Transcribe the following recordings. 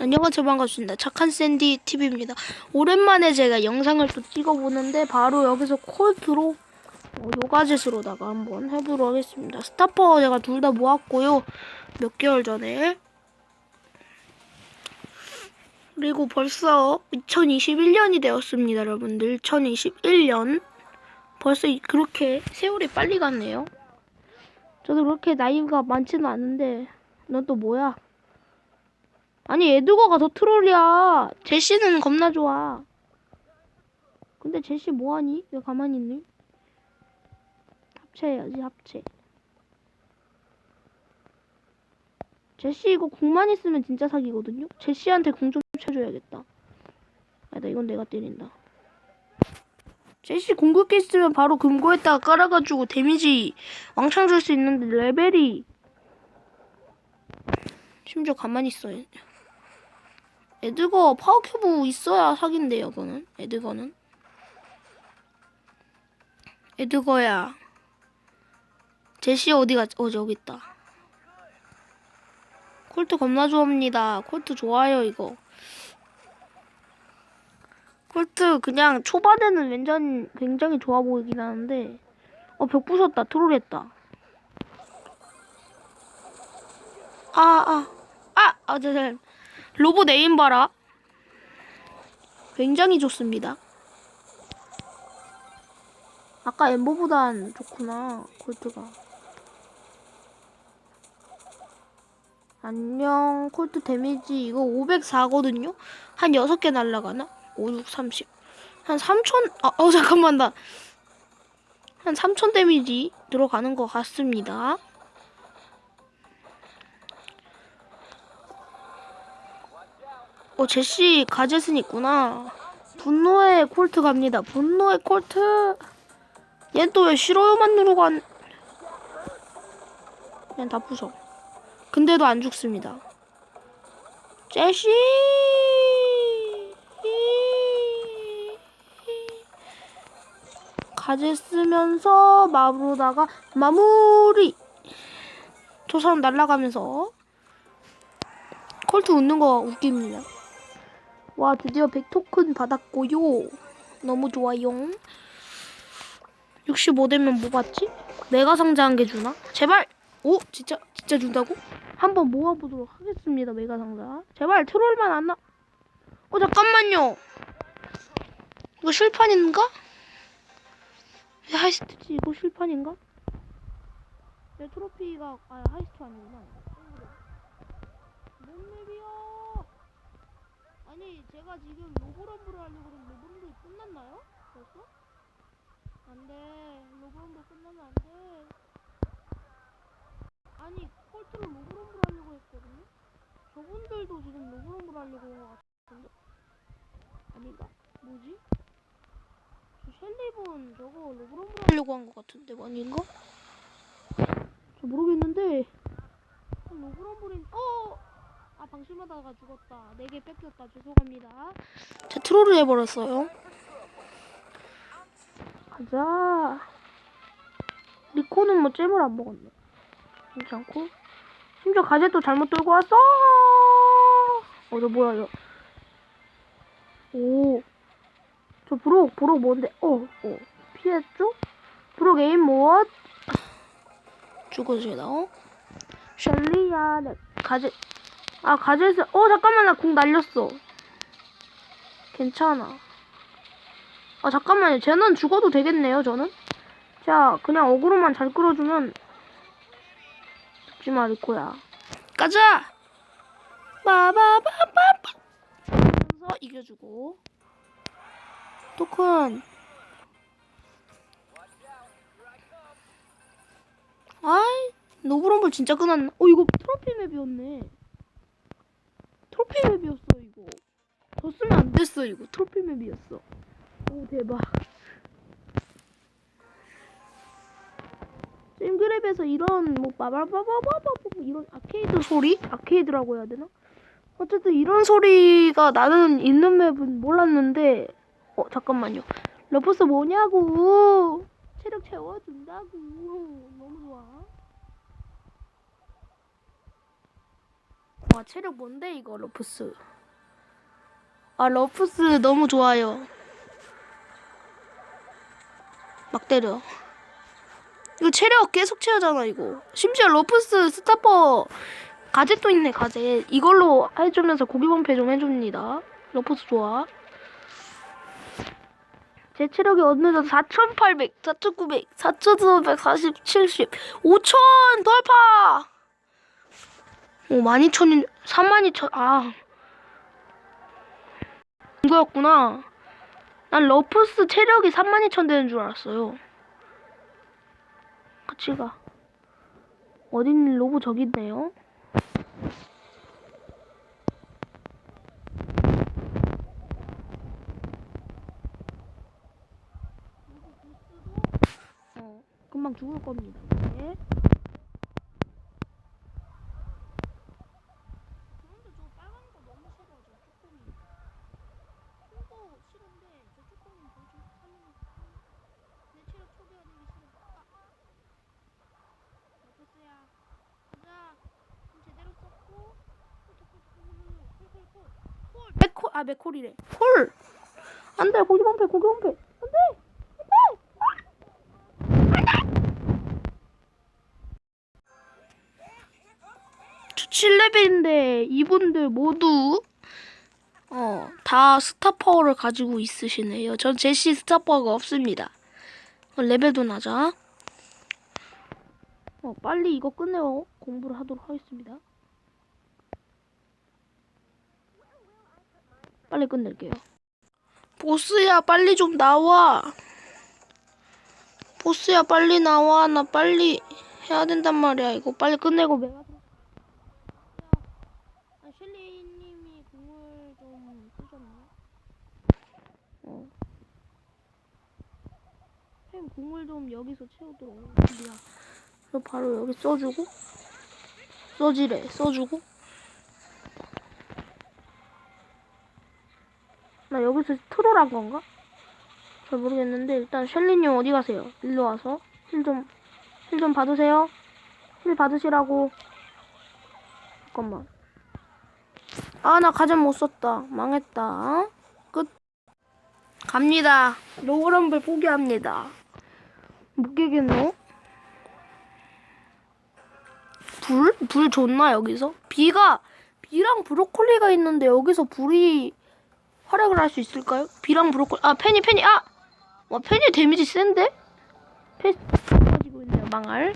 안녕하세요. 반갑습니다. 착한 샌디 TV입니다. 오랜만에 제가 영상을 또 찍어보는데 바로 여기서 콜트로 어, 요가젯으로다가 한번 해보도록 하겠습니다. 스타퍼 제가 둘 다 모았고요. 몇 개월 전에. 그리고 벌써 2021년이 되었습니다 여러분들. 2021년. 벌써 이- 그렇게 세월이 빨리 갔네요. 저도 그렇게 나이가 많지는 않은데 넌 또 뭐야 아니 에드거가 더 트롤이야. 제시는 겁나 좋아. 근데 제시 뭐하니? 왜 가만히 있니? 합체해야지 합체. 제시 이거 궁만 있으면 진짜 사기거든요. 제시한테 궁좀 쳐줘야겠다. 아니다 이건 내가 때린다. 제시 공격기 있으면 바로 금고에다가 깔아가지고 데미지 왕창 줄 수 있는데 레벨이 심지어 가만히 있어요. 에드거 파워큐브 있어야 사기인데요, 그거는. 에드거는. 에드거야. 제시 어디가, 어, 저기 있다. 콜트 겁나 좋아합니다. 콜트 좋아요, 이거. 콜트 그냥 초반에는 완전 굉장히 좋아 보이긴 하는데, 어, 벽 부쉈다. 트롤했다. 아, 아, 아, 아, 저, 저, 로봇 에임 봐라. 굉장히 좋습니다. 아까 엠버보단 좋구나, 콜트가. 안녕, 콜트 데미지 이거 504거든요? 한 6개 날라가나? 5, 6, 30. 한 3천, 아, 어, 잠깐만, 나. 한 3천 데미지 들어가는 것 같습니다. 어, 제시 가젯은 있구나. 분노의 콜트 갑니다. 분노의 콜트. 얜또왜 싫어요만 누르고 안. 그냥 다 부숴. 근데도 안 죽습니다. 제시! 가젯 쓰면서 마루다가 마무리! 저 사람 날아가면서 콜트 웃는 거 웃깁니다. 와 드디어 100토큰 받았고요. 너무 좋아요. 65 되면 뭐 받지? 내가 상자한 게 주나? 제발! 오! 진짜 진짜 준다고? 한번 모아보도록 하겠습니다. 메가 상자. 제발 트롤만 안 나. 어 잠깐만요. 이거 실판인가? 왜 하이스트지? 이거 실판인가? 내 트로피가 아 하이스트 아니구나. 뭔 맵이야? 아니 제가 지금 로브럼블을 하려고 그러는데 로브럼블 끝났나요? 벌써? 안돼 로브럼블 끝나면 안돼 아니 콜트로 로브럼블 하려고 했거든요? 저분들도 지금 로브럼블 하려고 한것 같은데? 아닌가? 뭐지? 저 셸리분 저거 로브럼블 하려고 한 것 같은데 아닌가? 저 모르겠는데 로브럼블인 어! 아 방심하다가 죽었다. 네 개 뺏겼다. 죄송합니다. 제 트롤을 해버렸어요. 가자. 리코는 뭐 잼을 안 먹었네. 괜찮고. 심지어 가젯도 잘못 들고 왔어. 어, 저 뭐야, 요 오. 저 브록, 브록 뭔데? 어, 어. 피했죠? 브록 에임 무엇? 죽어주나? 어? 셜리야, 네. 가젯. 아 가젯을 어 잠깐만 나 궁 날렸어. 괜찮아. 아 잠깐만요. 쟤는 죽어도 되겠네요 저는? 자 그냥 어그로만 잘 끌어주면 죽지마 리코야. 가자! 빠바바바바! 하면서 이겨주고. 토큰. 아이 노브럼블 진짜 끝났나? 어 이거 트로피 맵이었네 트로피 맵이었어 이거. 더 쓰면 안 됐어 이거. 트로피 맵이었어. 오 대박. 찜그랩에서 이런 뭐 빠바바바바바 이런 아케이드 소리? 아케이드라고 해야 되나? 어쨌든 이런 소리가 나는 있는 맵은 몰랐는데 어 잠깐만요. 러퍼스 뭐냐고? 체력 채워준다고. 너무 좋아 와 체력 뭔데 이거 러프스? 아 러프스 너무 좋아요. 막 때려. 이거 체력 계속 채우잖아 이거. 심지어 러프스 스타퍼 가젯도 있네 가젯 이걸로 해주면서 고기 범패 좀 해줍니다. 러프스 좋아. 제 체력이 어느덧 4,800, 4,900, 4,940, 70, 5,000 돌파! 오, 12,000인, 32,000, 아. 이거였구나. 난 러프스 체력이 32,000 되는 줄 알았어요. 같이 가. 어딘 로브 저기 있네요. 어, 금방 죽을 겁니다. 네. 그런데 저 빨간 거 너무 싫어, 저 쪼꼬미. 큰거 싫은데 저 쪼꼬미 뭐지? 하는 내 체력 초기화되기 싫어. 아. 어떠세요? 가자. 좀 제대로 썼고. 콜콜콜콜콜콜콜. 콜. 맥콜 아 맥콜이래. 콜. 안돼 고기 방패 고기 방패 안돼 안돼. 저 7레벨인데 이분들 모두 어, 다 스타 파워를 가지고 있으시네요. 전 제시 스타 파워가 없습니다. 어, 레벨도 낮아. 어, 빨리 이거 끝내고 공부를 하도록 하겠습니다. 빨리 끝낼게요. 보스야, 빨리 좀 나와. 보스야, 빨리 나와. 나 빨리 해야 된단 말이야. 이거 빨리 끝내고 메가. 아, 공을 좀 쓰셨나요? 어. 좀 여기서 채우도록 하겠습니다. 그리고 바로 여기 써주고 써지래 써주고 나 여기서 트롤한 건가? 잘 모르겠는데 일단 셸리님 어디 가세요? 일로 와서 힐 좀 힐 좀 받으세요. 힐 받으시라고. 잠깐만. 아, 나 가전 못 썼다. 망했다. 어? 끝. 갑니다. 로그럼블 포기합니다. 못 깨겠노? 불? 불 좋나 여기서? 비가 비랑 브로콜리가 있는데 여기서 불이 활약을 할 수 있을까요? 비랑 브로콜리 아 페니 페니 아! 와 페니 데미지 센데? 페 가지고 있네요 망할.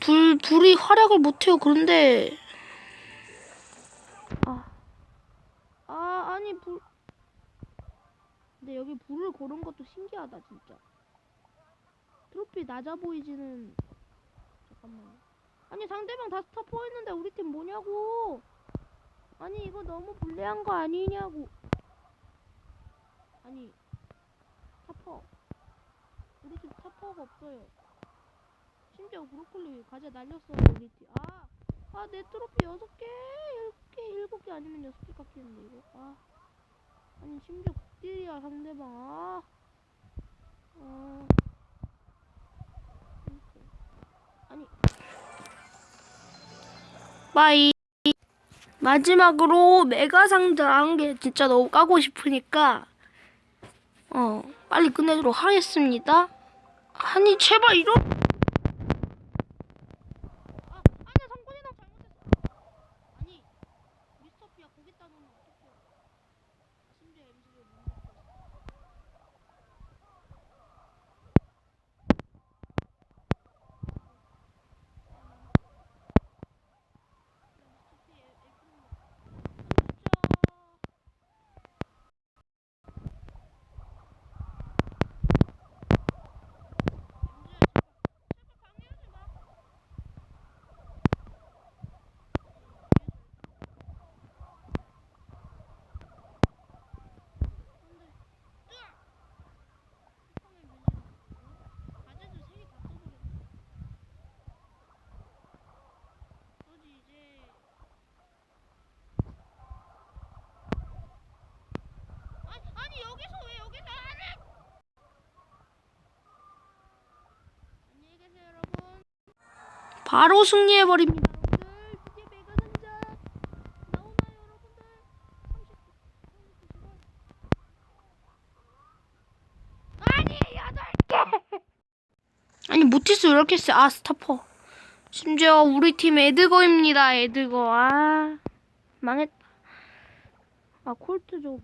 불 불이 활약을 못해요. 그런데. 아, 아 아니 불. 근데 여기 불을 고른 것도 신기하다 진짜. 트로피 낮아 보이지는. 잠깐만 아니 상대방 다 스타 포 했는데 우리 팀 뭐냐고 아니 이거 너무 불리한 거 아니냐고. 아니 스타퍼. 우리 팀 스타퍼가 없어요. 심지어 브로콜리 과자 날렸어 우리 팀아아 내 트로피 여섯 개 일곱 개 일곱 개 아니면 여섯 개 깎이는데 이거? 아 아니 심지어 극딜이야 상대방. 아 아. 아니. 빠이 마지막으로 메가 상자 한 개 진짜 너무 까고 싶으니까 어 빨리 끝내도록 하겠습니다. 아니 제발 이런 바로 승리해버립니다. 아니 모티스 왜 이렇게 세? 아 스타퍼 심지어 우리 팀 에드거입니다 에드거 아 망했다 아 콜트 좀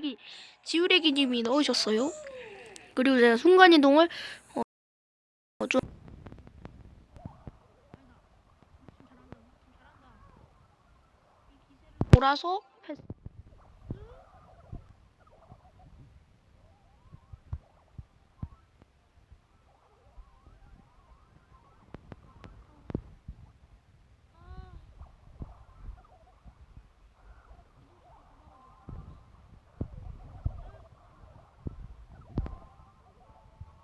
지우레기 지우레기님이 넣으셨어요. 그리고 제가 순간 이동을 어, 어, 좀 몰아서 패스. 아.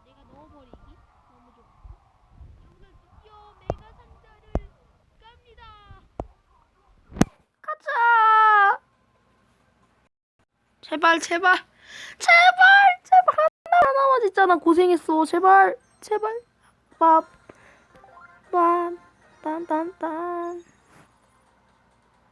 내가 넣어버리기 너무 좋고 오늘 드디어 메가 상자를 깝니다. 가자. 제발 제발. 제발 제발. 하나 하나만 진짜나 고생했어. 제발 제발. 밥빰빰빰빰